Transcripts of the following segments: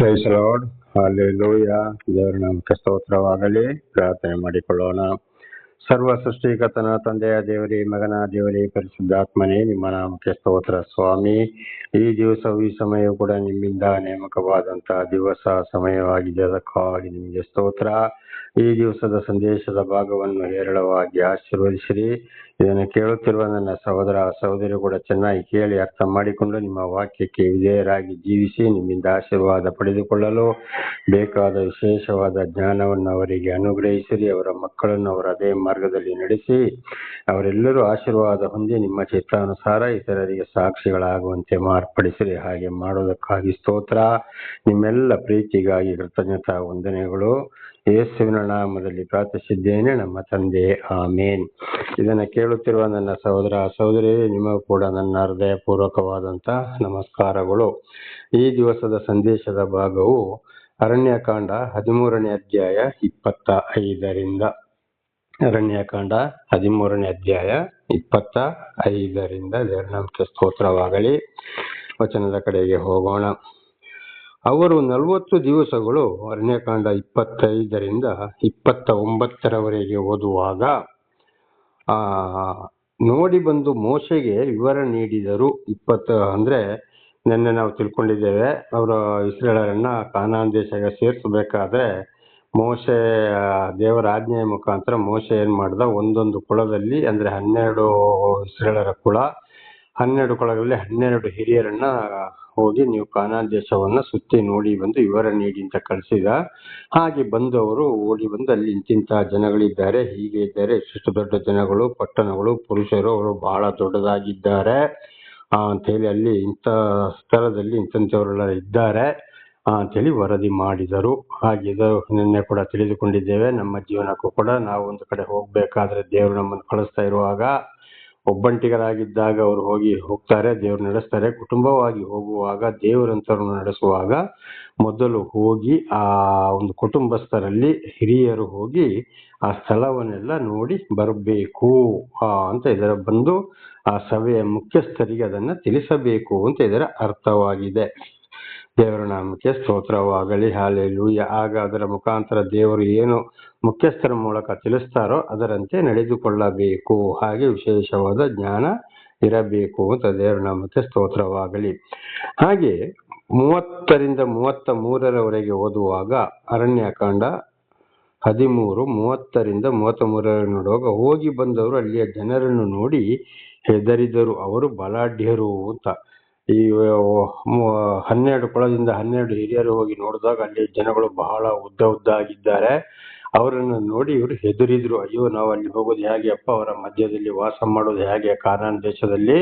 Price lord hallelujah ದೇವರ ನಾಮಕ್ಕೆ ಸ್ತೋತ್ರವಾಗಲಿ. ಪ್ರಾರ್ಥನೆ ಮಾಡಿಕೊಳ್ಳೋಣ. ಸರ್ವ ಸೃಷ್ಟಿಕತನ ತಂದೆಯ ದೇವರಿ, ಮಗನ ದೇವರಿ, ಪರಿಶುದ್ಧಾತ್ಮನೇ, ನಿಮ್ಮ ನಾಮಕ್ಕೆ ಸ್ತೋತ್ರ ಸ್ವಾಮಿ. ಈ ದಿವಸವು ಈ ಸಮಯ ಕೂಡ ನಿಮ್ಮಿಂದ ನೇಮಕವಾದಂತಹ ದಿವಸ, ಸಮಯವಾಗಿದೆ. ಅದಕ್ಕಾಗಿ ನಿಮಗೆ ಸ್ತೋತ್ರ. ಈ ದಿವಸದ ಸಂದೇಶದ ಭಾಗವನ್ನು ಹೇರಳವಾಗಿ ಆಶೀರ್ವದಿಸಿರಿ. ಇದನ್ನು ಕೇಳುತ್ತಿರುವ ನನ್ನ ಸಹೋದರ ಸಹೋದರಿ ಕೂಡ ಚೆನ್ನಾಗಿ ಕೇಳಿ ಅರ್ಥ ಮಾಡಿಕೊಂಡು ನಿಮ್ಮ ವಾಕ್ಯಕ್ಕೆ ವಿಧೇಯರಾಗಿ ಜೀವಿಸಿ ನಿಮ್ಮಿಂದ ಆಶೀರ್ವಾದ ಪಡೆದುಕೊಳ್ಳಲು ಬೇಕಾದ ವಿಶೇಷವಾದ ಜ್ಞಾನವನ್ನು ಅವರಿಗೆ ಅನುಗ್ರಹಿಸಿರಿ. ಅವರ ಮಕ್ಕಳನ್ನು ಅವರ ಅದೇ ಮಾರ್ಗದಲ್ಲಿ ನಡೆಸಿ ಅವರೆಲ್ಲರೂ ಆಶೀರ್ವಾದ ಹೊಂದಿ ನಿಮ್ಮ ಚಿತ್ತಾನುಸಾರ ಇತರರಿಗೆ ಸಾಕ್ಷಿಗಳಾಗುವಂತೆ ಮಾರ್ಪಡಿಸಿರಿ. ಹಾಗೆ ಮಾಡೋದಕ್ಕಾಗಿ ಸ್ತೋತ್ರ. ನಿಮ್ಮೆಲ್ಲ ಪ್ರೀತಿಗಾಗಿ ಕೃತಜ್ಞತಾ ವಂದನೆಗಳು. ಯೇಸುವಿನ ನಾಮದಲ್ಲಿ ಪ್ರಾರ್ಥಿಸಿದ್ದೇನೆ, ನಮ್ಮ ತಂದೆ, ಆಮೇನ್. ಇದನ್ನು ಕೇಳುತ್ತಿರುವ ನನ್ನ ಸಹೋದರ, ಸಹೋದರಿ, ನಿಮಗೂ ಕೂಡ ನನ್ನ ಹೃದಯಪೂರ್ವಕವಾದಂಥ ನಮಸ್ಕಾರಗಳು. ಈ ದಿವಸದ ಸಂದೇಶದ ಭಾಗವು ಅರಣ್ಯಕಾಂಡ ಹದಿಮೂರನೇ ಅಧ್ಯಾಯ ಇಪ್ಪತ್ತ ಐದರಿಂದ ಅರಣ್ಯಕಾಂಡ ಹದಿಮೂರನೇ ಅಧ್ಯಾಯ ಇಪ್ಪತ್ತ ಐದರಿಂದ ದೇವರ ಸ್ತೋತ್ರವಾಗಲಿ. ವಚನದ ಕಡೆಗೆ ಹೋಗೋಣ. ಅವರು ನಲವತ್ತು ದಿವಸಗಳು ಅರಣ್ಯಕಾಂಡ ಇಪ್ಪತ್ತೈದರಿಂದ ಇಪ್ಪತ್ತ ಒಂಬತ್ತರವರೆಗೆ ಓದುವಾಗ, ಆ, ನೋಡಿ ಬಂದು ಮೋಶೆಗೆ ವಿವರ ನೀಡಿದರು. ಇಪ್ಪತ್ತು, ಅಂದ್ರೆ ನಿನ್ನೆ ನಾವು ತಿಳ್ಕೊಂಡಿದ್ದೇವೆ, ಅವರು ಇಸ್ರೇಲರನ್ನ ಕಾನಾನ್ ದೇಶಕ್ಕೆ ಸೇರಿಸಬೇಕಾದ್ರೆ ಮೋಶೆ ದೇವರ ಆಜ್ಞೆಯ ಮುಖಾಂತರ ಮೋಶೆ ಏನ್ ಮಾಡ್ದ? ಒಂದೊಂದು ಕುಳದಲ್ಲಿ ಅಂದ್ರೆ ಹನ್ನೆರಡು ಇಸ್ರೇಲರ ಕುಳ ಹನ್ನೆರಡು ಕುಳಗಳಲ್ಲಿ ಹನ್ನೆರಡು ಹಿರಿಯರನ್ನ ಹೋಗಿ ನೀವು ಕಾನಾನ್ ದೇಶವನ್ನ ಸುತ್ತಿ ನೋಡಿ ಬಂದು ವಿವರ ನೀಡಿ ಅಂತ ಕಳಿಸಿದ. ಹಾಗೆ ಬಂದವರು ಓಡಿ ಬಂದು ಅಲ್ಲಿ ಇಂತಿಂತಹ ಜನಗಳಿದ್ದಾರೆ, ಹೀಗೆ ಇದ್ದಾರೆ. ಇಷ್ಟು ದೊಡ್ಡ ಜನಗಳು, ಪಟ್ಟಣಗಳು, ಪುರುಷರು, ಅವರು ಬಹಳ ದೊಡ್ಡದಾಗಿದ್ದಾರೆ. ಹೇಳಿ ಅಲ್ಲಿ ಇಂಥ ಸ್ಥಳದಲ್ಲಿ ಇಂಥವರೆಲ್ಲ ಇದ್ದಾರೆ ಅಂತೇಳಿ ವರದಿ ಮಾಡಿದರು. ಹಾಗೆ ಇದು ನಿನ್ನೆ ಕೂಡ ತಿಳಿದುಕೊಂಡಿದ್ದೇವೆ. ನಮ್ಮ ಜೀವನಕ್ಕೂ ಕೂಡ ನಾವು ಒಂದು ಕಡೆ ಹೋಗ್ಬೇಕಾದ್ರೆ ದೇವರು ನಮ್ಮನ್ನು ಕಳಿಸ್ತಾ ಇರುವಾಗ ಒಬ್ಬಂಟಿಗರಾಗಿದ್ದಾಗ ಅವರು ಹೋಗಿ ಹೋಗ್ತಾರೆ, ದೇವರು ನಡೆಸ್ತಾರೆ. ಕುಟುಂಬವಾಗಿ ಹೋಗುವಾಗ ದೇವರಂತರನ್ನು ನಡೆಸುವಾಗ ಮೊದಲು ಹೋಗಿ ಆ ಒಂದು ಕುಟುಂಬಸ್ಥರಲ್ಲಿ ಹಿರಿಯರು ಹೋಗಿ ಆ ಸ್ಥಳವನ್ನೆಲ್ಲ ನೋಡಿ ಬರಬೇಕು ಅಂತ ಇದರ ಬಂದು ಆ ಸಭೆಯ ಮುಖ್ಯಸ್ಥರಿಗೆ ಅದನ್ನ ತಿಳಿಸಬೇಕು ಅಂತ ಇದರ ಅರ್ಥವಾಗಿದೆ. ದೇವರ ನಾಮಕ್ಕೆ ಸ್ತೋತ್ರವಾಗಲಿ ಹಾಲೆಲೂಯ. ಆಗ ಅದರ ಮುಖಾಂತರ ದೇವರು ಏನು ಮುಖ್ಯಸ್ಥರ ಮೂಲಕ ತಿಳಿಸ್ತಾರೋ ಅದರಂತೆ ನಡೆದುಕೊಳ್ಳಬೇಕು. ಹಾಗೆ ವಿಶೇಷವಾದ ಜ್ಞಾನ ಇರಬೇಕು ಅಂತ ದೇವರ ನಾಮಕ್ಕೆ ಸ್ತೋತ್ರವಾಗಲಿ ಹಾಗೆ ಮೂವತ್ತರಿಂದ ಮೂವತ್ತ ಮೂರರವರೆಗೆ ಓದುವಾಗ ಅರಣ್ಯಕಾಂಡ ಹದಿಮೂರು, ಮೂವತ್ತರಿಂದ ಮೂವತ್ತ ಮೂರರ ನೋಡುವಾಗ ಹೋಗಿ ಬಂದವರು ಅಲ್ಲಿಯ ಜನರನ್ನು ನೋಡಿ ಹೆದರಿದರು. ಅವರು ಬಲಾಢ್ಯರು ಅಂತ. ಈ ಹನ್ನೆರಡು, ಕೊಳದಿಂದ ಹನ್ನೆರಡು ಹಿರಿಯರು ಹೋಗಿ ನೋಡಿದಾಗ ಅಲ್ಲಿ ಜನಗಳು ಬಹಳ ಉದ್ದ ಉದ್ದ ಆಗಿದ್ದಾರೆ. ಅವರನ್ನು ನೋಡಿ ಇವರು ಹೆದರಿದ್ರು, ಅಯ್ಯೋ, ನಾವು ಅಲ್ಲಿ ಹೋಗೋದು ಹೇಗೆ? ಅಪ್ಪ ಅವರ ಮಧ್ಯದಲ್ಲಿ ವಾಸ ಮಾಡೋದು ಹೇಗೆ? ಕಾನಾನ್ ದೇಶದಲ್ಲಿ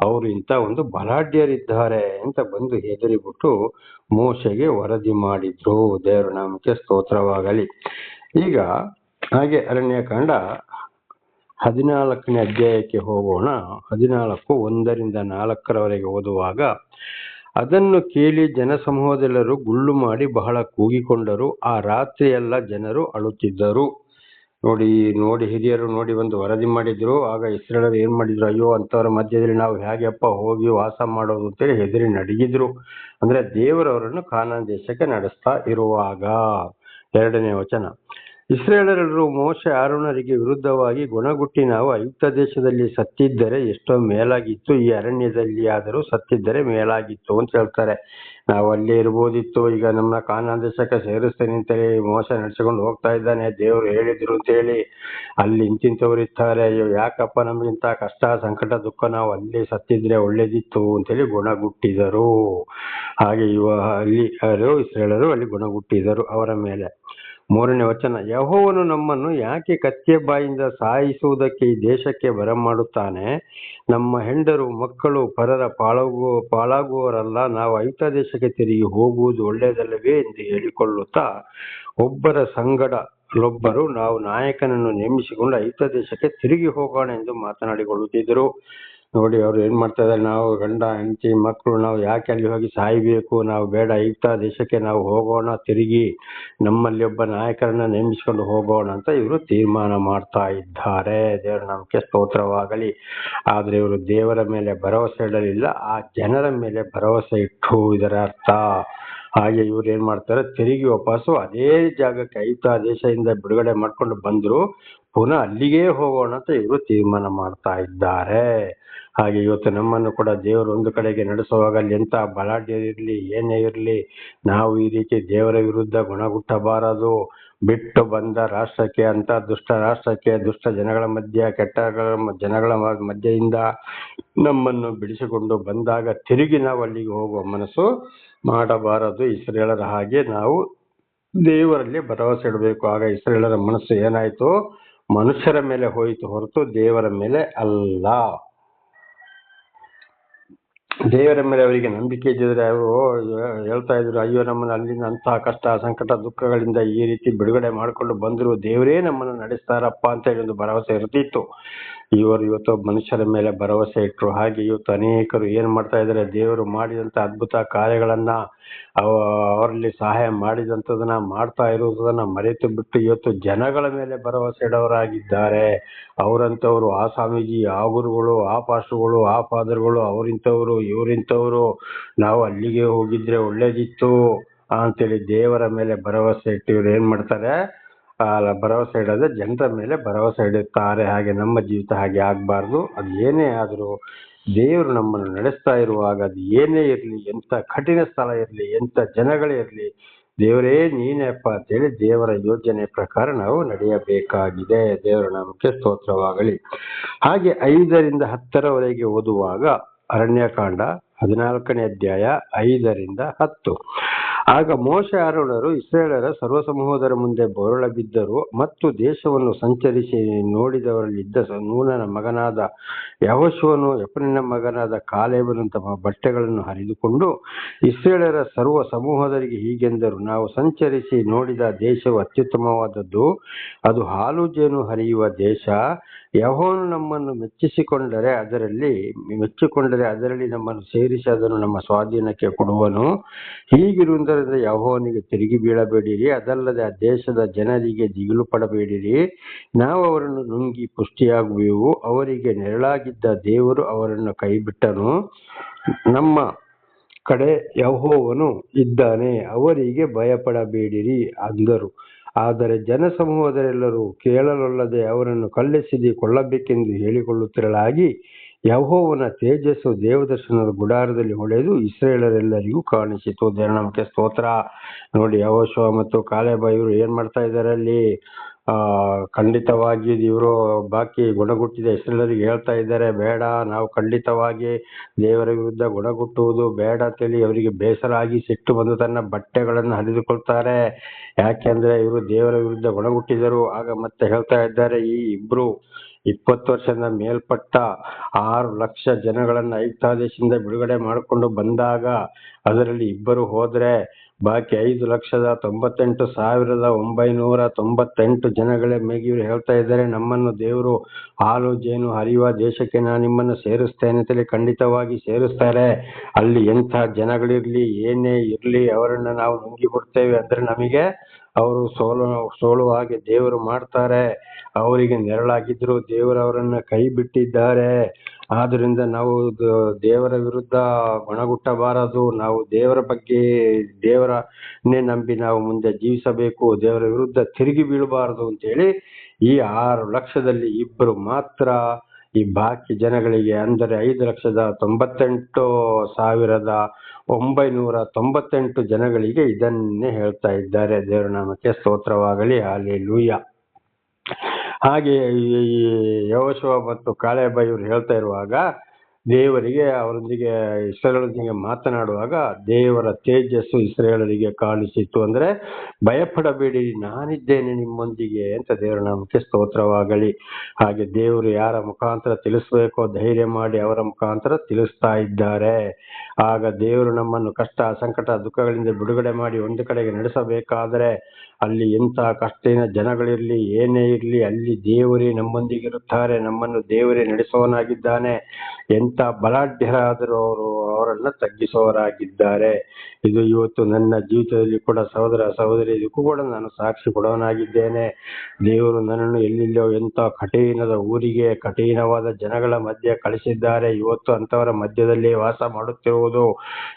ಅವರು ಇಂಥ ಒಂದು ಬಲಾಢ್ಯರಿದ್ದಾರೆ ಅಂತ ಬಂದು ಹೆದರಿಬಿಟ್ಟು ಮೋಶೆಗೆ ವರದಿ ಮಾಡಿದ್ರು. ದೇವರ ನಾಮಕ್ಕೆ ಸ್ತೋತ್ರವಾಗಲಿ. ಈಗ ಹಾಗೆ ಅರಣ್ಯಕಾಂಡ ಹದಿನಾಲ್ಕನೇ ಅಧ್ಯಾಯಕ್ಕೆ ಹೋಗೋಣ. ಹದಿನಾಲ್ಕು, ಒಂದರಿಂದ ನಾಲ್ಕರವರೆಗೆ ಓದುವಾಗ, ಅದನ್ನು ಕೇಳಿ ಜನಸಮೂಹದೆಲ್ಲರೂ ಗುಳ್ಳು ಮಾಡಿ ಬಹಳ ಕೂಗಿಕೊಂಡರು. ಆ ರಾತ್ರಿಯೆಲ್ಲ ಜನರು ಅಳುತ್ತಿದ್ದರು. ನೋಡಿ ನೋಡಿ ಹಿರಿಯರು, ನೋಡಿ ಒಂದು ವರದಿ ಮಾಡಿದ್ರು. ಆಗ ಇಸ್ರೇಲರು ಏನು ಮಾಡಿದ್ರು? ಅಯ್ಯೋ ಅಂತವರ ಮಧ್ಯದಲ್ಲಿ ನಾವು ಹೇಗೆಪ್ಪ ಹೋಗಿ ವಾಸ ಮಾಡೋದು ಅಂತೇಳಿ ಹೆದರಿ ನಡಗಿದ್ರು. ಅಂದ್ರೆ ದೇವರವರನ್ನು ಕಾನಾನ್ ದೇಶಕ್ಕೆ ನಡೆಸ್ತಾ ಇರುವಾಗ. ಎರಡನೇ ವಚನ. ಇಸ್ರೇಲರು ಮೋಶ ಆರುಣರಿಗೆ ವಿರುದ್ಧವಾಗಿ ಗುಣಗುಟ್ಟಿ ನಾವು ಐಗುಪ್ತ ದೇಶದಲ್ಲಿ ಸತ್ತಿದ್ದರೆ ಎಷ್ಟೋ ಮೇಲಾಗಿತ್ತು, ಈ ಅರಣ್ಯದಲ್ಲಿ ಆದರೂ ಸತ್ತಿದ್ದರೆ ಮೇಲಾಗಿತ್ತು ಅಂತ ಹೇಳ್ತಾರೆ. ನಾವು ಅಲ್ಲೇ ಇರ್ಬೋದಿತ್ತು. ಈಗ ನಮ್ಮ ಕಾನಾನ್ ದೇಶಕ್ಕೆ ಸೇರಿಸ್ತೇನೆ ಅಂತೇಳಿ ಮೋಸ ನಡೆಸಿಕೊಂಡು ಹೋಗ್ತಾ ಇದ್ದಾನೆ. ದೇವರು ಹೇಳಿದ್ರು ಅಂತ ಹೇಳಿ ಅಲ್ಲಿ ಇಂತಿಂಥವ್ರು ಇರ್ತಾರೆ. ಅಯ್ಯೋ, ಯಾಕಪ್ಪ ನಮಗಿಂತ ಕಷ್ಟ, ಸಂಕಟ, ದುಃಖ, ನಾವು ಅಲ್ಲಿ ಸತ್ತಿದ್ರೆ ಒಳ್ಳೇದಿತ್ತು ಅಂತೇಳಿ ಗುಣಗುಟ್ಟಿದರು. ಹಾಗೆ ಇವ ಅಲ್ಲಿ ಇಸ್ರೇಲರು ಅಲ್ಲಿ ಗುಣಗುಟ್ಟಿದರು ಅವರ ಮೇಲೆ. ಮೂರನೇ ವಚನ, ಯಹೋವನು ನಮ್ಮನ್ನು ಯಾಕೆ ಕತ್ತೆ ಬಾಯಿಂದ ಸಾಯಿಸುವುದಕ್ಕೆ ಈ ದೇಶಕ್ಕೆ ಬರಮಾಡುತ್ತಾನೆ? ನಮ್ಮ ಹೆಂಡರು, ಮಕ್ಕಳು, ಪರರ ಪಾಳಾಗುವ ಪಾಳಾಗುವವರಲ್ಲ, ನಾವು ಐತ ದೇಶಕ್ಕೆ ತಿರುಗಿ ಹೋಗುವುದು ಒಳ್ಳೆಯದಲ್ಲವೇ ಎಂದು ಹೇಳಿಕೊಳ್ಳುತ್ತಾ, ಒಬ್ಬರ ಸಂಗಡ ಲೊಬ್ಬರು, ನಾವು ನಾಯಕನನ್ನು ನೇಮಿಸಿಕೊಂಡು ಐತ ದೇಶಕ್ಕೆ ತಿರುಗಿ ಹೋಗೋಣ ಎಂದು ಮಾತನಾಡಿಕೊಳ್ಳುತ್ತಿದ್ದರು. ನೋಡಿ, ಅವ್ರು ಏನ್ ಮಾಡ್ತಾ ಇದ್ದಾರೆ, ನಾವು ಗಂಡ, ಹೆಂಡತಿ ಮಕ್ಕಳು ನಾವು ಯಾಕೆ ಅಲ್ಲಿ ಹೋಗಿ ಸಾಯ್ಬೇಕು? ನಾವು ಬೇಡ ಐತ ದೇಶಕ್ಕೆ ನಾವು ಹೋಗೋಣ, ತಿರುಗಿ ನಮ್ಮಲ್ಲಿ ಒಬ್ಬ ನಾಯಕರನ್ನ ನೇಮಿಸಿಕೊಂಡು ಹೋಗೋಣ ಅಂತ ಇವರು ತೀರ್ಮಾನ ಮಾಡ್ತಾ ಇದ್ದಾರೆ. ದೇವರ ನಮಗೆ ಸ್ತೋತ್ರವಾಗಲಿ. ಆದ್ರೆ ಇವರು ದೇವರ ಮೇಲೆ ಭರವಸೆ ಇಡಲಿಲ್ಲ. ಆ ಜನರ ಮೇಲೆ ಭರವಸೆ ಇಟ್ಟು ಇದರ ಅರ್ಥ. ಹಾಗೆ ಇವ್ರು ಏನ್ ಮಾಡ್ತಾರೆ, ತಿರುಗಿ ವಾಪಸ್ಸು ಅದೇ ಜಾಗಕ್ಕೆ ಐತಾ ದೇಶದಿಂದ ಬಿಡುಗಡೆ ಮಾಡ್ಕೊಂಡು ಬಂದ್ರು, ಪುನಃ ಅಲ್ಲಿಗೆ ಹೋಗೋಣ ಅಂತ ಇವರು ತೀರ್ಮಾನ ಮಾಡ್ತಾ ಇದ್ದಾರೆ. ಹಾಗೆ ಇವತ್ತು ನಮ್ಮನ್ನು ಕೂಡ ದೇವರು ಒಂದು ಕಡೆಗೆ ನಡೆಸುವಾಗ ಅಲ್ಲಿ ಎಂತ ಬಲಾಢ್ಯ ಇರಲಿ, ಏನೇ ಇರಲಿ, ನಾವು ಈ ರೀತಿ ದೇವರ ವಿರುದ್ಧ ಗುಣಗುಟ್ಟಬಾರದು. ಬಿಟ್ಟು ಬಂದ ರಾಷ್ಟ್ರಕ್ಕೆ ಅಂತ ದುಷ್ಟ ರಾಷ್ಟ್ರಕ್ಕೆ, ದುಷ್ಟ ಜನಗಳ ಮಧ್ಯ ಕೆಟ್ಟ ಜನಗಳ ಮಧ್ಯೆಯಿಂದ ನಮ್ಮನ್ನು ಬಿಡಿಸಿಕೊಂಡು ಬಂದಾಗ ತಿರುಗಿ ನಾವು ಅಲ್ಲಿಗೆ ಹೋಗುವ ಮನಸ್ಸು ಮಾಡಬಾರದು. ಇಸ್ರೇಲರ ಹಾಗೆ ನಾವು ದೇವರಲ್ಲಿ ಭರವಸೆ ಇಡಬೇಕು. ಆಗ ಇಸ್ರೇಲರ ಮನಸ್ಸು ಏನಾಯಿತು? ಮನುಷ್ಯರ ಮೇಲೆ ಹೋಯಿತು ಹೊರತು ದೇವರ ಮೇಲೆ ಅಲ್ಲ. ದೇವರ ಮೇಲೆ ಅವರಿಗೆ ನಂಬಿಕೆ ಇದ್ದಿದ್ರೆ ಅವರು ಹೇಳ್ತಾ ಇದ್ರು, ಅಯ್ಯೋ, ನಮ್ಮನ್ನ ಅಲ್ಲಿಂದ ಅಂತಹ ಕಷ್ಟ, ಸಂಕಟ, ದುಃಖಗಳಿಂದ ಈ ರೀತಿ ಬಿಡುಗಡೆ ಮಾಡಿಕೊಂಡು ಬಂದ್ರು, ದೇವರೇ ನಮ್ಮನ್ನು ನಡೆಸ್ತಾರಪ್ಪ ಅಂತ ಹೇಳಿ ಒಂದು ಭರವಸೆ ಇರ್ತಿತ್ತು. ಇವರು ಇವತ್ತು ಮನುಷ್ಯರ ಮೇಲೆ ಭರವಸೆ ಇಟ್ಟರು ಹಾಗೆ ಇವತ್ತು ಅನೇಕರು ಏನು ಮಾಡ್ತಾ ಇದ್ದಾರೆ? ದೇವರು ಮಾಡಿದಂಥ ಅದ್ಭುತ ಕಾರ್ಯಗಳನ್ನು ಅವ- ಅವರಲ್ಲಿ ಸಹಾಯ ಮಾಡಿದಂಥದನ್ನ ಮಾಡ್ತಾ ಇರುವುದನ್ನು ಮರೆತು ಬಿಟ್ಟು ಇವತ್ತು ಜನಗಳ ಮೇಲೆ ಭರವಸೆ ಇಡೋರಾಗಿದ್ದಾರೆ. ಅವರಂಥವ್ರು ಆ ಸ್ವಾಮೀಜಿ, ಆ ಗುರುಗಳು, ಆ ಪಾಸ್ಟ್ರುಗಳು ಆ ಫಾದರ್ಗಳು ಅವರಿಂಥವ್ರು, ಇವರಿಂಥವ್ರು. ನಾವು ಅಲ್ಲಿಗೆ ಹೋಗಿದ್ರೆ ಒಳ್ಳೇದಿತ್ತು ಅಂತೇಳಿ ದೇವರ ಮೇಲೆ ಭರವಸೆ ಇಟ್ಟು ಇವ್ರು ಏನು ಮಾಡ್ತಾರೆ? ಭರವಸೆ ಇಡದೆ ಜನರ ಮೇಲೆ ಭರವಸೆ ಇಡುತ್ತಾರೆ. ಹಾಗೆ ನಮ್ಮ ಜೀವಿತ ಹಾಗೆ ಆಗಬಾರ್ದು. ಅದು ಏನೇ ಆದರೂ ದೇವರು ನಮ್ಮನ್ನು ನಡೆಸ್ತಾ ಇರುವಾಗ ಅದು ಏನೇ ಇರಲಿ ಎಂತ ಕಠಿಣ ಸ್ಥಳ ಇರಲಿ ಎಂತ ಜನಗಳೇ ಇರಲಿ, ದೇವರೇ ನೀನೇಪ್ಪ ಅಂತೇಳಿ ದೇವರ ಯೋಜನೆ ಪ್ರಕಾರ ನಾವು ನಡೆಯಬೇಕಾಗಿದೆ. ದೇವರ ನಾಮಕ್ಕೆ ಸ್ತೋತ್ರವಾಗಲಿ. ಹಾಗೆ ಐದರಿಂದ ಹತ್ತರವರೆಗೆ ಓದುವಾಗ ಅರಣ್ಯಕಾಂಡ ಹದಿನಾಲ್ಕನೇ ಅಧ್ಯಾಯ ಐದರಿಂದ ಹತ್ತು. ಆಗ ಮೋಶ ಅರುಣರು ಇಸ್ರೇಲರ ಸರ್ವಸಮೂಹದರ ಮುಂದೆ ಬೊರಳ ಬಿದ್ದರು ಮತ್ತು ದೇಶವನ್ನು ಸಂಚರಿಸಿ ನೋಡಿದವರಲ್ಲಿದ್ದ ಸ- ನೂನನ ಮಗನಾದ ಯಹೋಶುವನು ಯಪನಿನ ಮಗನಾದ ಕಾಲೇಬನು ತಮ್ಮ ಬಟ್ಟೆಗಳನ್ನು ಹರಿದುಕೊಂಡು ಇಸ್ರೇಲರ ಸರ್ವ ಸಮೂಹದರಿಗೆ ಹೀಗೆಂದರು, ನಾವು ಸಂಚರಿಸಿ ನೋಡಿದ ದೇಶವು ಅತ್ಯುತ್ತಮವಾದದ್ದು, ಅದು ಹಾಲು ಜೇನು ಹರಿಯುವ ದೇಶ. ಯಹೋನು ನಮ್ಮನ್ನು ಮೆಚ್ಚಿಸಿಕೊಂಡರೆ ಅದರಲ್ಲಿ, ಮೆಚ್ಚಿಕೊಂಡರೆ ಅದರಲ್ಲಿ ನಮ್ಮನ್ನು ಸೇರಿಸಿ ಅದನ್ನು ನಮ್ಮ ಸ್ವಾಧೀನಕ್ಕೆ ಕೊಡುವನು ಹೀಗಿರುವುದರಿಂದ ಯಹೋವನಿಗೆ ತಿರುಗಿ ಬೀಳಬೇಡಿರಿ. ಅದಲ್ಲದೆ ಆ ದೇಶದ ಜನರಿಗೆ ದಿಗಿಲು ಪಡಬೇಡಿರಿ. ನಾವು ಅವರನ್ನು ನುಂಗಿ ಪುಷ್ಟಿಯಾಗುವೆವು. ಅವರಿಗೆ ನೆರಳಾಗಿದ್ದ ದೇವರು ಅವರನ್ನು ಕೈಬಿಟ್ಟನು. ನಮ್ಮ ಕಡೆ ಯಹೋವನು ಇದ್ದಾನೆ. ಅವರಿಗೆ ಭಯಪಡಬೇಡಿರಿ ಅಂದರು. ಆದರೆ ಜನಸಮೂಹದರೆಲ್ಲರೂ ಕೇಳಲೊಲ್ಲದೆ ಅವರನ್ನು ಕಲ್ಲೆಸಿದಿ ಕೊಳ್ಳಬೇಕೆಂದು ಹೇಳಿಕೊಳ್ಳುತ್ತಿರಲಾಗಿ ಯಹೋವನ ತೇಜಸ್ಸು ದೇವದರ್ಶನದ ಗುಡಾರದಲ್ಲಿ ಹೊಳೆದು ಇಸ್ರೇಲರೆಲ್ಲರಿಗೂ ಕಾಣಿಸಿತು. ದೇವರ ಸ್ತೋತ್ರ. ನೋಡಿ, ಯಹೋಶುವ ಮತ್ತು ಕಾಲೇಬ ಇವರು ಏನ್ ಮಾಡ್ತಾ ಇದ್ದಾರೆ ಅಲ್ಲಿ? ಖಂಡಿತವಾಗಿ ಇವರು ಬಾಕಿ ಗುಣಗುಟ್ಟಿದ ಇಸ್ರೇಲರಿಗೆ ಹೇಳ್ತಾ ಇದ್ದಾರೆ, ಬೇಡ, ನಾವು ಖಂಡಿತವಾಗಿ ದೇವರ ವಿರುದ್ಧ ಗುಣಗುಟ್ಟುವುದು ಬೇಡ ಅಂತೇಳಿ ಅವರಿಗೆ ಬೇಸರ ಆಗಿ ಸಿಟ್ಟು ಬಂದು ತನ್ನ ಬಟ್ಟೆಗಳನ್ನು ಹರಿದುಕೊಳ್ತಾರೆ. ಯಾಕೆಂದ್ರೆ ಇವರು ದೇವರ ವಿರುದ್ಧ ಗುಣಗುಟ್ಟಿದರು. ಆಗ ಮತ್ತೆ ಹೇಳ್ತಾ ಇದ್ದಾರೆ, ಈ ಇಬ್ರು ಇಪ್ಪತ್ತು ವರ್ಷದ ಮೇಲ್ಪಟ್ಟ ಆರು ಲಕ್ಷ ಜನಗಳನ್ನ ಐಕ್ತಾ ದೇಶದಿಂದ ಬಿಡುಗಡೆ ಮಾಡಿಕೊಂಡು ಬಂದಾಗ ಅದರಲ್ಲಿ ಇಬ್ಬರು ಹೋದ್ರೆ ಬಾಕಿ ಐದು ಲಕ್ಷದ ತೊಂಬತ್ತೆಂಟು ಸಾವಿರದ ಒಂಬೈನೂರ ತೊಂಬತ್ತೆಂಟು ಜನಗಳೇ ಮೇಗಿಯವರು ಹೇಳ್ತಾ ಇದ್ದಾರೆ, ನಮ್ಮನ್ನು ದೇವರು ಹಾಲು, ಜೇನು ಹರಿಯುವ ದೇಶಕ್ಕೆ ನಾನು ನಿಮ್ಮನ್ನು ಸೇರಿಸ್ತೇನೆ ಅಂತೇಳಿ ಖಂಡಿತವಾಗಿ ಸೇರಿಸ್ತಾರೆ. ಅಲ್ಲಿ ಎಂಥ ಜನಗಳಿರಲಿ ಏನೇ ಇರಲಿ, ಅವರನ್ನು ನಾವು ನುಂಗಿ ಬಿಡ್ತೇವೆ ಅಂದರೆ ನಮಗೆ ಅವರು ಸೋಲು ಸೋಲು ಹಾಗೆ ದೇವರು ಮಾಡ್ತಾರೆ. ಅವರಿಗೆ ನೆರಳಾಗಿದ್ದರು ದೇವರು ಅವರನ್ನು ಕೈ ಬಿಟ್ಟಿದ್ದಾರೆ. ಆದ್ರಿಂದ ನಾವು ದೇವರ ವಿರುದ್ಧ ಗುಣಗುಟ್ಟಬಾರದು ನಾವು ದೇವರ ಬಗ್ಗೆ, ದೇವರನ್ನೇ ನಂಬಿ ನಾವು ಮುಂದೆ ಜೀವಿಸಬೇಕು. ದೇವರ ವಿರುದ್ಧ ತಿರುಗಿ ಬೀಳಬಾರದು ಅಂತೇಳಿ ಈ ಆರು ಲಕ್ಷದಲ್ಲಿ ಇಬ್ಬರು ಮಾತ್ರ ಈ ಬಾಕಿ ಜನಗಳಿಗೆ ಅಂದರೆ ಐದು ಲಕ್ಷದ ತೊಂಬತ್ತೆಂಟು ಸಾವಿರದ ಒಂಬೈನೂರ ತೊಂಬತ್ತೆಂಟು ಜನಗಳಿಗೆ ಇದನ್ನೇ ಹೇಳ್ತಾ ಇದ್ದಾರೆ. ದೇವರ ನಾಮಕ್ಕೆ ಸ್ತೋತ್ರವಾಗಲಿ. ಹಾಲೆಲೂಯ. ಹಾಗೆ ಈ ಯೋಶುವ ಮತ್ತು ಕಾಳೆಬ ಇವ್ರು ಹೇಳ್ತಾ ಇರುವಾಗ ದೇವರಿಗೆ, ಅವರೊಂದಿಗೆ ಇಸ್ರೇಲರೊಂದಿಗೆ ಮಾತನಾಡುವಾಗ ದೇವರ ತೇಜಸ್ಸು ಇಸ್ರೇಲರಿಗೆ ಕಾಣಿಸಿತ್ತು ಅಂದ್ರೆ ಭಯಪಡಬೇಡಿ, ನಾನಿದ್ದೇನೆ ನಿಮ್ಮೊಂದಿಗೆ ಅಂತ ದೇವರ ನಾಮಕ್ಕೆ ಸ್ತೋತ್ರವಾಗಲಿ. ಹಾಗೆ ದೇವರು ಯಾರ ಮುಖಾಂತರ ತಿಳಿಸ್ಬೇಕೋ ಧೈರ್ಯ ಮಾಡಿ ಅವರ ಮುಖಾಂತರ ತಿಳಿಸ್ತಾ ಇದ್ದಾರೆ. ಆಗ ದೇವರು ನಮ್ಮನ್ನು ಕಷ್ಟ, ಸಂಕಟ, ದುಃಖಗಳಿಂದ ಬಿಡುಗಡೆ ಮಾಡಿ ಒಂದು ಕಡೆಗೆ ನಡೆಸಬೇಕಾದರೆ ಅಲ್ಲಿ ಎಂಥ ಕಷ್ಟಿನ ಜನಗಳಿರಲಿ, ಏನೇ ಇರಲಿ, ಅಲ್ಲಿ ದೇವರೇ ನಮ್ಮೊಂದಿಗಿರುತ್ತಾರೆ, ನಮ್ಮನ್ನು ದೇವರೇ ನಡೆಸುವವನಾಗಿದ್ದಾನೆ. ಎಂಥ ಎಲ್ಲಕ್ಕಿಂತ ಬಲಾಢ್ಯರಾದರೂ ಅವರು ಅವರನ್ನು ತಗ್ಗಿಸುವವರಾಗಿದ್ದಾರೆ. ಇದು ಇವತ್ತು ನನ್ನ ಜೀವಿತದಲ್ಲಿ ಕೂಡ ಸಹೋದರ ಸಹೋದರಿ, ಇದಕ್ಕೂ ಕೂಡ ನಾನು ಸಾಕ್ಷಿ ಕೊಡವನಾಗಿದ್ದೇನೆ. ದೇವರು ನನ್ನನ್ನು ಎಲ್ಲಿಲ್ಲೋ ಎಂಥ ಕಠಿಣದ ಊರಿಗೆ, ಕಠಿಣವಾದ ಜನಗಳ ಮಧ್ಯೆ ಕಳಿಸಿದ್ದಾರೆ. ಇವತ್ತು ಅಂಥವರ ಮಧ್ಯದಲ್ಲಿ ವಾಸ ಮಾಡುತ್ತಿರುವುದು.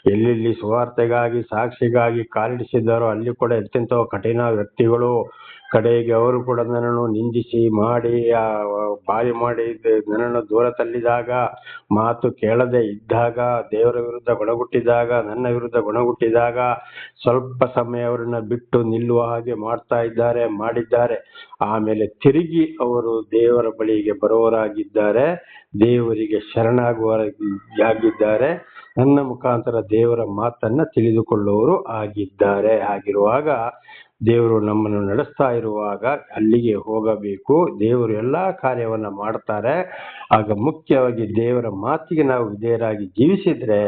ಎಲ್ಲೆಲ್ಲಿ ಸುವಾರ್ತೆಗಾಗಿ, ಸಾಕ್ಷಿಗಾಗಿ ಕಾಲಿಡಿಸಿದ್ದಾರೋ ಅಲ್ಲಿ ಕೂಡ ಎಂತೆಂಥ ಕಠಿಣ ವ್ಯಕ್ತಿಗಳು. ಕಡೆಗೆ ಅವರು ಕೂಡ ನನ್ನನ್ನು ನಿಂದಿಸಿ ಮಾಡಿ ಬಾಯಿ ಮಾಡಿ ನನ್ನನ್ನು ದೂರ ತಳ್ಳಿದಾಗ, ಮಾತು ಕೇಳದೆ ಇದ್ದಾಗ, ದೇವರ ವಿರುದ್ಧ ಗುಣಗುಟ್ಟಿದಾಗ, ನನ್ನ ವಿರುದ್ಧ ಗುಣಗುಟ್ಟಿದಾಗ, ಸ್ವಲ್ಪ ಸಮಯ ಅವರನ್ನ ಬಿಟ್ಟು ನಿಲ್ಲುವ ಹಾಗೆ ಮಾಡ್ತಾ ಇದ್ದಾರೆ, ಮಾಡಿದ್ದಾರೆ. ಆಮೇಲೆ ತಿರುಗಿ ಅವರು ದೇವರ ಬಳಿಗೆ ಬರೋರಾಗಿದ್ದಾರೆ, ದೇವರಿಗೆ ಶರಣಾಗುವಾಗಿದ್ದಾರೆ ನನ್ನ ಮುಖಾಂತರ ದೇವರ ಮಾತನ್ನ ತಿಳಿದುಕೊಳ್ಳುವವರು ಆಗಿದ್ದಾರೆ. ಆಗಿರುವಾಗ ದೇವರು ನಮ್ಮನ್ನು ನಡೆಸ್ತಾ ಇರುವಾಗ ಅಲ್ಲಿಗೆ ಹೋಗಬೇಕು. ದೇವರು ಎಲ್ಲ ಕಾರ್ಯವನ್ನು ಮಾಡ್ತಾರೆ. ಆಗ ಮುಖ್ಯವಾಗಿ ದೇವರ ಮಾತಿಗೆ ನಾವು ವಿಧೇಯರಾಗಿ ಜೀವಿಸಿದ್ರೆ,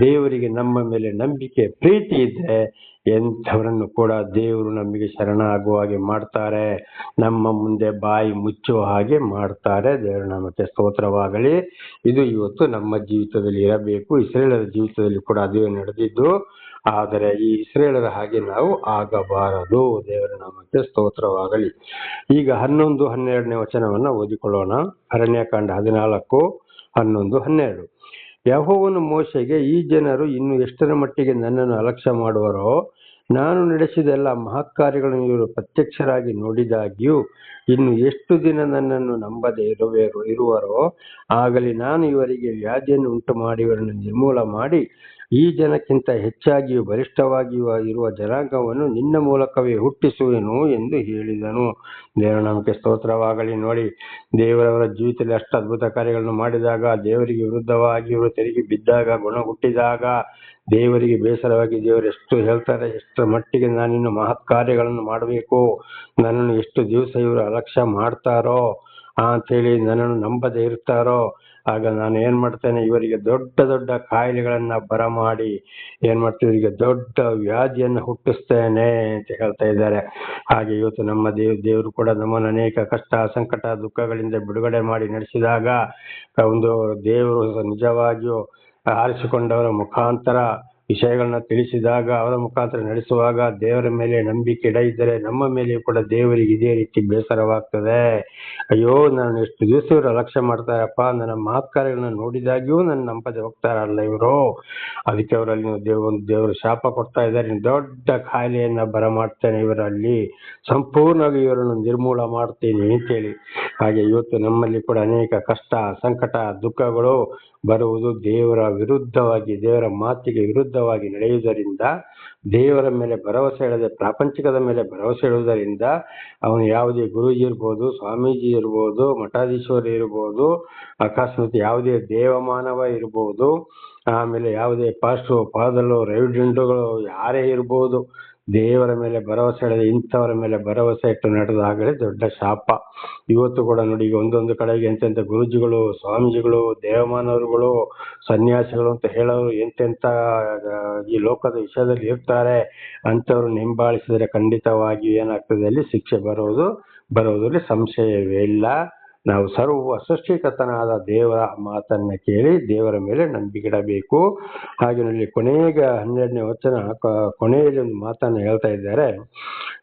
ದೇವರಿಗೆ ನಮ್ಮ ಮೇಲೆ ನಂಬಿಕೆ, ಪ್ರೀತಿ ಇದ್ರೆ ಎಂಥವರನ್ನು ಕೂಡ ದೇವರು ನಮಗೆ ಶರಣ ಆಗುವ ಹಾಗೆ ಮಾಡ್ತಾರೆ. ನಮ್ಮ ಮುಂದೆ ಬಾಯಿ ಮುಚ್ಚುವ ಹಾಗೆ ಮಾಡ್ತಾರೆ. ದೇವರ ನಾಮಕ್ಕೆ ಸ್ತೋತ್ರವಾಗಲಿ. ಇದು ಇವತ್ತು ನಮ್ಮ ಜೀವಿತದಲ್ಲಿ ಇರಬೇಕು. ಇಸ್ರೇಲರ ಜೀವಿತದಲ್ಲಿ ಕೂಡ ಅದೇ ನಡೆದಿದ್ದು. ಆದರೆ ಈ ಇಸ್ರೇಲರ ಹಾಗೆ ನಾವು ಆಗಬಾರದು. ದೇವರ ನಾಮಕ್ಕೆ ಸ್ತೋತ್ರವಾಗಲಿ. ಈಗ ಹನ್ನೊಂದು ಹನ್ನೆರಡನೇ ವಚನವನ್ನು ಓದಿಕೊಳ್ಳೋಣ. ಅರಣ್ಯಕಾಂಡ ಹದಿನಾಲ್ಕು, ಹನ್ನೊಂದು, ಹನ್ನೆರಡು. ಯಹೋವನು ಮೋಶೆಗೆ, ಈ ಜನರು ಇನ್ನು ಎಷ್ಟರ ಮಟ್ಟಿಗೆ ನನ್ನನ್ನು ಅಲಕ್ಷ್ಯ ಮಾಡುವರೋ, ನಾನು ನಡೆಸಿದ ಎಲ್ಲ ಮಹತ್ಕಾರ್ಯಗಳನ್ನು ಇವರು ಪ್ರತ್ಯಕ್ಷರಾಗಿ ನೋಡಿದಾಗ್ಯೂ, ಇನ್ನು ಎಷ್ಟು ದಿನ ನನ್ನನ್ನು ನಂಬದೆ ಇರುವೆರು ಇರುವರೋ, ಆಗಲಿ ನಾನು ಇವರಿಗೆ ವ್ಯಾಧಿಯನ್ನು ಉಂಟು ಮಾಡಿ ಇವರನ್ನು ನಿರ್ಮೂಲ ಮಾಡಿ ಈ ಜನಕ್ಕಿಂತ ಹೆಚ್ಚಾಗಿಯೂ ಬಲಿಷ್ಠವಾಗಿಯೂ ಇರುವ ಜನಾಂಗವನ್ನು ನಿನ್ನ ಮೂಲಕವೇ ಹುಟ್ಟಿಸುವೆನು ಎಂದು ಹೇಳಿದನು. ದೇವರ ನಮಗೆ ಸ್ತೋತ್ರವಾಗಲಿ ನೋಡಿ. ದೇವರವರ ಜೀವಿತದಲ್ಲಿ ಅಷ್ಟು ಅದ್ಭುತ ಕಾರ್ಯಗಳನ್ನು ಮಾಡಿದಾಗ, ದೇವರಿಗೆ ವಿರುದ್ಧವಾಗಿ ಇವರು ತೆರಿಗೆ ಬಿದ್ದಾಗ ಗುಣ ಹುಟ್ಟಿದಾಗ ದೇವರಿಗೆ ಬೇಸರವಾಗಿ ದೇವರು ಎಷ್ಟು ಹೇಳ್ತಾರೆ ಎಷ್ಟು ಮಟ್ಟಿಗೆ ನಾನಿನ್ನು ಮಹತ್ ಕಾರ್ಯಗಳನ್ನು ಮಾಡಬೇಕು, ನನ್ನನ್ನು ಎಷ್ಟು ದಿವಸ ಇವರು ಅಲಕ್ಷ್ಯ ಮಾಡ್ತಾರೋ ಅಂಥೇಳಿ ನನ್ನನ್ನು ನಂಬದೇ ಇರ್ತಾರೋ ಆಗ ನಾನು ಏನ್ ಮಾಡ್ತೇನೆ, ಇವರಿಗೆ ದೊಡ್ಡ ದೊಡ್ಡ ಕಾಯಿಲೆಗಳನ್ನ ಬರಮಾಡಿ ಏನ್ ಮಾಡ್ತೀವಿ, ಇವರಿಗೆ ದೊಡ್ಡ ವ್ಯಾಧಿಯನ್ನು ಹುಟ್ಟಿಸ್ತೇನೆ ಅಂತ ಹೇಳ್ತಾ ಇದ್ದಾರೆ. ಹಾಗೆ ಇವತ್ತು ನಮ್ಮ ದೇವ್, ದೇವರು ಕೂಡ ನಮ್ಮನ್ನು ಅನೇಕ ಕಷ್ಟ, ಸಂಕಟ, ದುಃಖಗಳಿಂದ ಬಿಡುಗಡೆ ಮಾಡಿ ನಡೆಸಿದಾಗ ಒಂದು ದೇವರು ನಿಜವಾಗಿಯೂ ಆರಿಸಿಕೊಂಡವರ ಮುಖಾಂತರ ವಿಷಯಗಳನ್ನ ತಿಳಿಸಿದಾಗ, ಅವರ ಮುಖಾಂತರ ನಡೆಸುವಾಗ ದೇವರ ಮೇಲೆ ನಂಬಿಕೆ ಇಡ ಇದ್ದರೆ ನಮ್ಮ ಮೇಲೆ ಕೂಡ ದೇವರಿಗೆ ಇದೇ ರೀತಿ ಬೇಸರವಾಗ್ತದೆ. ಅಯ್ಯೋ ನಾನು ಎಷ್ಟು ದಿವಸ ಇವರು ಅಲಕ್ಷ್ಯ ಮಾಡ್ತಾರಪ್ಪ, ನನ್ನ ಮಾತ್ಕಾರ್ಯಗಳನ್ನ ನೋಡಿದಾಗ್ಯೂ ನನ್ನ ನಂಬದೆ ಹೋಗ್ತಾರಲ್ಲ ಇವರು. ಅದಕ್ಕೆ ಅವರಲ್ಲಿ ದೇವ್, ಒಂದು ದೇವರು ಶಾಪ ಕೊಡ್ತಾ ಇದ್ದಾರೆ ದೊಡ್ಡ ಕಾಯಿಲೆಯನ್ನ ಬರಮಾಡ್ತೇನೆ ಇವರಲ್ಲಿ. ಸಂಪೂರ್ಣವಾಗಿ ಇವರನ್ನು ನಿರ್ಮೂಲ ಮಾಡ್ತೀನಿ ಅಂತೇಳಿ. ಹಾಗೆ ಇವತ್ತು ನಮ್ಮಲ್ಲಿ ಕೂಡ ಅನೇಕ ಕಷ್ಟ, ಸಂಕಟ, ದುಃಖಗಳು ಬರುವುದು ದೇವರ ವಿರುದ್ಧವಾಗಿ, ದೇವರ ಮಾತಿಗೆ ವಿರುದ್ಧವಾಗಿ ನಡೆಯುವುದರಿಂದ, ದೇವರ ಮೇಲೆ ಭರವಸೆ ಇಡದೆ ಪ್ರಾಪಂಚಿಕದ ಮೇಲೆ ಭರವಸೆ ಇಡುವುದರಿಂದ, ಅವನು ಯಾವುದೇ ಗುರುಜಿ ಇರ್ಬೋದು, ಸ್ವಾಮೀಜಿ ಇರ್ಬೋದು, ಮಠಾಧೀಶ್ವರಿ ಇರ್ಬೋದು, ಅಕಸ್ಮಾತ್ ಯಾವುದೇ ದೇವಮಾನವ ಇರ್ಬೋದು, ಆಮೇಲೆ ಯಾವುದೇ ಪಾಸ್ಟು ಪಾದಲು ರೈವಿಡೆಂಡುಗಳು ಯಾರೇ ಇರ್ಬೋದು ದೇವರ ಮೇಲೆ ಭರವಸೆ ಇಡದೆ ಇಂಥವರ ಮೇಲೆ ಭರವಸೆ ಇಟ್ಟು ನಡೆದಾಗಲೇ ದೊಡ್ಡ ಶಾಪ. ಇವತ್ತು ಕೂಡ ನೋಡಿ ಈಗ ಒಂದೊಂದು ಕಡೆಗೆ ಎಂತೆಂಥ ಗುರುಜಿಗಳು, ಸ್ವಾಮೀಜಿಗಳು, ದೇವಮಾನವರುಗಳು, ಸನ್ಯಾಸಿಗಳು ಅಂತ ಹೇಳೋರು ಎಂತೆಂಥ ಈ ಲೋಕದ ವಿಷಯದಲ್ಲಿ ಇರ್ತಾರೆ ಅಂಥವ್ರನ್ನ ನಿಂಬಾಳಿಸಿದರೆ ಖಂಡಿತವಾಗಿ ಏನಾಗ್ತದೆ ಅಲ್ಲಿ ಶಿಕ್ಷೆ ಬರೋದು, ಬರೋದರಲ್ಲಿ ಸಂಶಯವೇ ಇಲ್ಲ. ನಾವು ಸರ್ವ ಸೃಷ್ಟಿಕರ್ತನಾದ ದೇವರ ಮಾತನ್ನ ಕೇಳಿ ದೇವರ ಮೇಲೆ ನಂಬಿಕೆ ಇಡಬೇಕು ಹಾಗೆ ನಲ್ಲಿ ಕೊನೆಗೆ ಹನ್ನೆರಡನೇ ವಚನ ಕೊನೆಯಲ್ಲಿ ಒಂದು ಮಾತನ್ನು ಹೇಳ್ತಾ ಇದ್ದಾರೆ.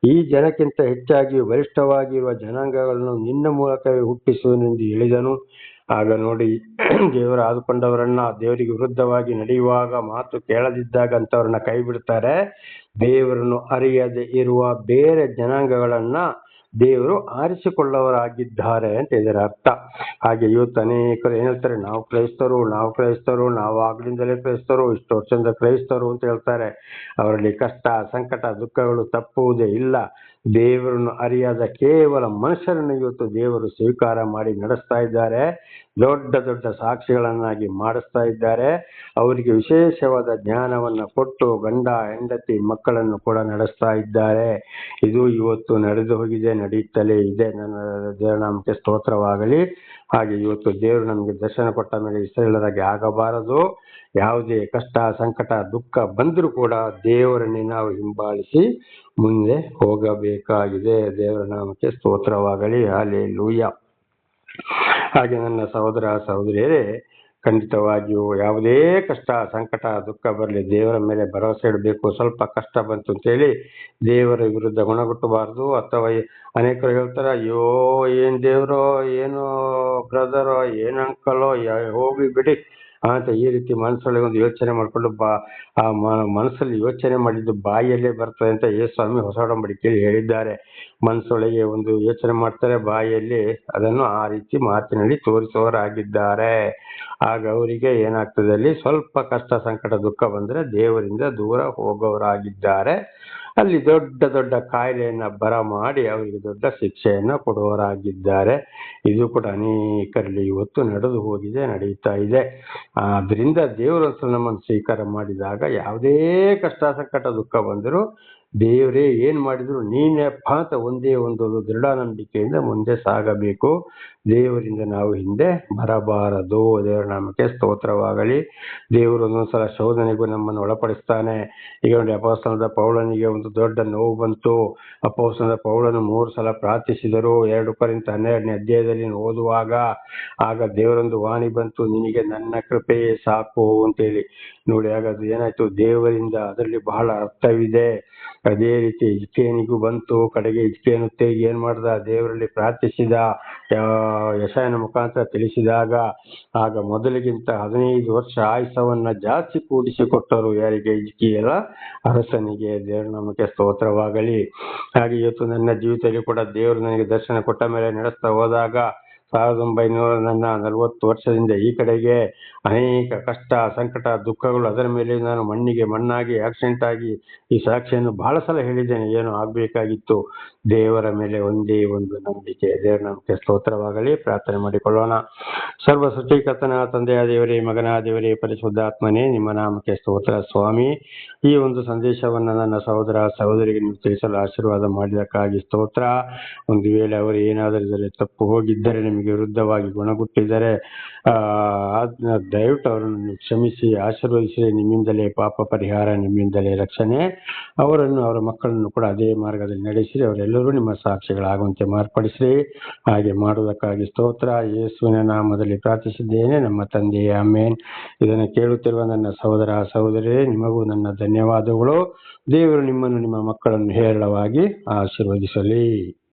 ಈ ಜನಕ್ಕಿಂತ ಹೆಚ್ಚಾಗಿ ವರಿಷ್ಠವಾಗಿರುವ ಜನಾಂಗಗಳನ್ನು ನಿನ್ನ ಮೂಲಕವೇ ಹುಟ್ಟಿಸುವನೆಂದು ಹೇಳಿದನು. ಆಗ ನೋಡಿ, ದೇವರು ಆದುಕೊಂಡವರನ್ನ ದೇವರಿಗೆ ವಿರುದ್ಧವಾಗಿ ನಡೆಯುವಾಗ ಮಾತು ಕೇಳದಿದ್ದಾಗ ಅಂತವ್ರನ್ನ ಕೈ ಬಿಡ್ತಾರೆ ದೇವರನ್ನು ಅರಿಯದೆ ಇರುವ ಬೇರೆ ಜನಾಂಗಗಳನ್ನ ದೇವರು ಆರಿಸಿಕೊಳ್ಳವರಾಗಿದ್ದಾರೆ ಅಂತ ಇದರ ಅರ್ಥ. ಹಾಗೆ ಇವತ್ತು ಅನೇಕರು ಏನು ಹೇಳ್ತಾರೆ, ನಾವು ಕ್ರೈಸ್ತರು ನಾವು ಕ್ರೈಸ್ತರು, ನಾವು ಆಗ್ಲಿಂದಲೇ ಕ್ರೈಸ್ತರು, ಇಷ್ಟು ವರ್ಷದಿಂದ ಕ್ರೈಸ್ತರು ಅಂತ ಹೇಳ್ತಾರೆ. ಅವರಲ್ಲಿ ಕಷ್ಟ, ಸಂಕಟ, ದುಃಖಗಳು ತಪ್ಪುವುದೇ ಇಲ್ಲ. ದೇವರನ್ನು ಅರಿಯಾದ ಕೇವಲ ಮನುಷ್ಯರನ್ನು ಇವತ್ತು ದೇವರು ಸ್ವೀಕಾರ ಮಾಡಿ ನಡೆಸ್ತಾ ಇದ್ದಾರೆ. ದೊಡ್ಡ ದೊಡ್ಡ ಸಾಕ್ಷಿಗಳನ್ನಾಗಿ ಮಾಡಿಸ್ತಾ ಇದ್ದಾರೆ. ಅವರಿಗೆ ವಿಶೇಷವಾದ ಜ್ಞಾನವನ್ನು ಕೊಟ್ಟು ಗಂಡ, ಹೆಂಡತಿ ಮಕ್ಕಳನ್ನು ಕೂಡ ನಡೆಸ್ತಾ ಇದ್ದಾರೆ. ಇದು ಇವತ್ತು ನಡೆದು ಹೋಗಿದೆ ನಡೆಯುತ್ತಲೇ ಇದೆ. ನನ್ನ ದೇವನಾಮಕ್ಕೆ ಸ್ತೋತ್ರವಾಗಲಿ. ಹಾಗೆ ಇವತ್ತು ದೇವರು ನಮಗೆ ದರ್ಶನ ಕೊಟ್ಟ ಮೇಲೆ ಇಸ್ರೇಲರಾಗಿ ಆಗಬಾರದು. ಯಾವುದೇ ಕಷ್ಟ, ಸಂಕಟ, ದುಃಖ ಬಂದರೂ ಕೂಡ ದೇವರನ್ನೇ ನಾವು ಹಿಂಬಾಲಿಸಿ ಮುಂದೆ ಹೋಗಬೇಕಾಗಿದೆ. ದೇವರ ನಾಮಕ್ಕೆ ಸ್ತೋತ್ರವಾಗಲಿ. ಹಾಲೆ ಲೂಯ ಹಾಗೆ ನನ್ನ ಸಹೋದರ, ಸಹೋದರಿಯರೇ ಖಂಡಿತವಾಗಿಯೂ ಯಾವುದೇ ಕಷ್ಟ, ಸಂಕಟ, ದುಃಖ ಬರಲಿ, ದೇವರ ಮೇಲೆ ಭರವಸೆ ಇಡಬೇಕು, ಸ್ವಲ್ಪ ಕಷ್ಟ ಬಂತು ಅಂತೇಳಿ ದೇವರ ವಿರುದ್ಧ ಗುಣಗುಟ್ಟಬಾರ್ದು. ಅಥವಾ ಅನೇಕರು ಹೇಳ್ತಾರೆ, ಅಯ್ಯೋ, ಏನು ದೇವರೋ, ಏನು ಬ್ರದರೋ, ಏನು ಅಂಕಲೋ ಹೋಗಿ ಬಿಡಿ. ಅಂತ ಈ ರೀತಿ ಮನಸ್ಸೊಳಗೆ ಒಂದು ಯೋಚನೆ ಮಾಡಿಕೊಂಡು ಬಾ, ಆ ಮನಸ್ಸಲ್ಲಿ ಯೋಚನೆ ಮಾಡಿದ್ದು ಬಾಯಲ್ಲೇ ಬರ್ತದೆ ಅಂತ ಯೇ ಸ್ವಾಮಿ ಹೊಸ ಒಡಂಬಡಿಕೆಯಲ್ಲಿ ಹೇಳಿದ್ದಾರೆ. ಮನಸ್ಸೊಳಗೆ ಒಂದು ಯೋಚನೆ ಮಾಡ್ತಾರೆ ಬಾಯಿಯಲ್ಲಿ ಅದನ್ನು ಆ ರೀತಿ ಮಾತಿನಲ್ಲಿ ತೋರಿಸುವವರಾಗಿದ್ದಾರೆ. ಆಗ ಅವರಿಗೆ ಏನಾಗ್ತದೆ ಅಲ್ಲಿ ಸ್ವಲ್ಪ ಕಷ್ಟ, ಸಂಕಟ, ದುಃಖ ಬಂದರೆ ದೇವರಿಂದ ದೂರ ಹೋಗೋರಾಗಿದ್ದಾರೆ ಅಲ್ಲಿ ದೊಡ್ಡ ದೊಡ್ಡ ಕಾಯಿಲೆಯನ್ನು ಬರ ಮಾಡಿ ಅವರಿಗೆ ದೊಡ್ಡ ಶಿಕ್ಷೆಯನ್ನ ಕೊಡುವರಾಗಿದ್ದಾರೆ ಇದು ಕೂಡ ಅನೇಕರಲ್ಲಿ ಇವತ್ತು ನಡೆದು ಹೋಗಿದೆ ನಡೆಯುತ್ತಾ ಇದೆ. ಆದ್ದರಿಂದ ದೇವರ ನಮ್ಮನ್ನು ಸ್ವೀಕಾರ ಮಾಡಿದಾಗ ಯಾವುದೇ ಕಷ್ಟ, ಸಂಕಟ, ದುಃಖ ಬಂದರೂ ದೇವರೇ ಏನು ಮಾಡಿದ್ರು ನೀನೇ ಅಂತ ಒಂದೇ ಒಂದು ದೃಢ ನಂಬಿಕೆಯಿಂದ ಮುಂದೆ ಸಾಗಬೇಕು. ದೇವರಿಂದ ನಾವು ಹಿಂದೆ ಬರಬಾರದು. ದೇವರ ನಾಮಕ್ಕೆ ಸ್ತೋತ್ರವಾಗಲಿ. ದೇವರು ಒಂದೊಂದ್ಸಲ ಶೋಧನೆಗೂ ನಮ್ಮನ್ನು ಒಳಪಡಿಸ್ತಾನೆ. ಈಗ ನೋಡಿ ಅಪೋಸ್ತಲದ ಪೌಳನಿಗೆ ಒಂದು ದೊಡ್ಡ ನೋವು ಬಂತು. ಅಪೋಸ್ತನದ ಪೌಳನು ಮೂರು ಸಲ ಪ್ರಾರ್ಥಿಸಿದರು. ಎರಡು ಪರಿಂತ ಹನ್ನೆರಡನೇ ಅಧ್ಯಾಯದಲ್ಲಿ ಓದುವಾಗ, ಆಗ ದೇವರೊಂದು ವಾಣಿ ಬಂತು. ನಿನಗೆ ನನ್ನ ಕೃಪೆಯೇ ಸಾಕು ಅಂತೇಳಿ. ನೋಡಿ ಅದು ಏನಾಯ್ತು? ದೇವರಿಂದ ಅದರಲ್ಲಿ ಬಹಳ ಅರ್ಥವಿದೆ ಅದೇ ರೀತಿ ಇಜ್ಕೇನಿಗೂ ಬಂತು. ಕಡೆಗೆ ಇಜ್ಕೇನು ತೇಗಿ ಏನ್ ಮಾಡ್ದ? ದೇವರಲ್ಲಿ ಪ್ರಾರ್ಥಿಸಿದ. ಯಶಯನ ಮುಖಾಂತರ ತಿಳಿಸಿದಾಗ, ಆಗ ಮೊದಲಿಗಿಂತ ಹದಿನೈದು ವರ್ಷ ಆಯುಸವನ್ನ ಜಾಸ್ತಿ ಕೂಡಿಸಿಕೊಟ್ಟರು ಯಾರಿಗೆ? ಇಜ್ಕಿಯಲ ಅರಸನಿಗೆ. ದೇವರ ನಮಗೆ ಸ್ತೋತ್ರವಾಗಲಿ. ಹಾಗೆ ಇವತ್ತು ನನ್ನ ಜೀವಿತದಲ್ಲಿ ಕೂಡ ದೇವರು ನನಗೆ ದರ್ಶನ ಕೊಟ್ಟ ಮೇಲೆ ನಡೆಸ್ತಾ ಹೋದಾಗ, ಸಾವಿರದ ಒಂಬೈನೂರ ನನ್ನ ನಲವತ್ತು ವರ್ಷದಿಂದ ಈ ಕಡೆಗೆ ಅನೇಕ ಕಷ್ಟ, ಸಂಕಟ, ದುಃಖಗಳು ಅದರ ಮೇಲೆ ನಾನು ಮಣ್ಣಿಗೆ ಮಣ್ಣಾಗಿ ಆಕ್ಸಿಡೆಂಟ್ ಆಗಿ ಈ ಸಾಕ್ಷಿಯನ್ನು ಬಹಳ ಸಲ ಹೇಳಿದ್ದೇನೆ. ಏನು ಆಗಬೇಕಾಗಿತ್ತು. ದೇವರ ಮೇಲೆ ಒಂದೇ ಒಂದು ನಂಬಿಕೆ ದೇವರ ನಂಬಿಕೆ ಸ್ತೋತ್ರವಾಗಲಿ. ಪ್ರಾರ್ಥನೆ ಮಾಡಿಕೊಳ್ಳೋಣ. ಸರ್ವ ಸೃಷ್ಟಿಕರ್ತನ ತಂದೆಯ ದೇವರೇ, ಮಗನ ದೇವರೇ, ಪರಿಶುದ್ಧಾತ್ಮನೇ, ನಿಮ್ಮ ನಾಮಕ್ಕೆ ಸ್ತೋತ್ರ ಸ್ವಾಮಿ. ಈ ಒಂದು ಸಂದೇಶವನ್ನು ನನ್ನ ಸಹೋದರ ಸಹೋದರಿಗೆ ನೀವು ತಿಳಿಸಲು ಆಶೀರ್ವಾದ ಮಾಡಿದಕ್ಕಾಗಿ ಸ್ತೋತ್ರ. ಒಂದು ವೇಳೆ ಅವರು ಏನಾದರೂ ಇದರಲ್ಲಿ ತಪ್ಪು ಹೋಗಿದ್ದರೆ, ನಿಮಗೆ ವಿರುದ್ಧವಾಗಿ ಗುಣಗುಟ್ಟಿದರೆ ದಯವಿಟ್ಟು ಅವರನ್ನು ಕ್ಷಮಿಸಿ ಆಶೀರ್ವದಿಸಿ ನಿಮ್ಮಿಂದಲೇ ಪಾಪ ಪರಿಹಾರ, ನಿಮ್ಮಿಂದಲೇ ರಕ್ಷಣೆ. ಅವರನ್ನು, ಅವರ ಮಕ್ಕಳನ್ನು ಕೂಡ ಅದೇ ಮಾರ್ಗದಲ್ಲಿ ನಡೆಸಿರಿ. ಅವರೆಲ್ಲರೂ ನಿಮ್ಮ ಸಾಕ್ಷಿಗಳಾಗುವಂತೆ ಮಾರ್ಪಡಿಸಿರಿ. ಹಾಗೆ ಮಾಡುವುದಕ್ಕಾಗಿ ಸ್ತೋತ್ರ. ಯೇಸುವಿನ ನಾಮದಲ್ಲಿ ಪ್ರಾರ್ಥಿಸಿದ್ದೇನೆ. ನಮ್ಮ ತಂದೆಯ ಅಮ್ಮೇನ್ ಇದನ್ನು ಕೇಳುತ್ತಿರುವ ನನ್ನ ಸಹೋದರ ಸಹೋದರಿ ನಿಮಗೂ ನನ್ನ ಧನ್ಯವಾದಗಳು. ದೇವರು ನಿಮ್ಮನ್ನು ನಿಮ್ಮ ಮಕ್ಕಳನ್ನು ಹೇರಳವಾಗಿ ಆಶೀರ್ವದಿಸಲಿ.